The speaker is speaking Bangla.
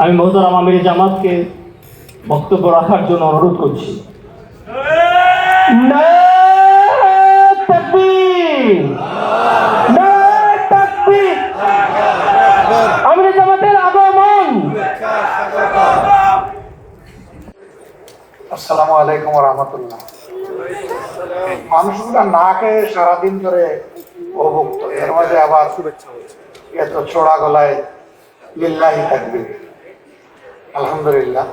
আমি মহতারাম আমির জামাতকে বক্তব্য রাখার জন্য অনুরোধ করছি। নারায়ে তাকবীর। নারায়ে তাকবীর। আমির জামাতের আগমন। আসসালামু আলাইকুম রহমতুল্লাহ। মানুষগুলা না খেয়ে সারাদিন ধরে অভুক্ত এর মধ্যে আবার এত চোড়া গলায় লিল্লাহি থাকবে আলহামদুলিল্লাহ।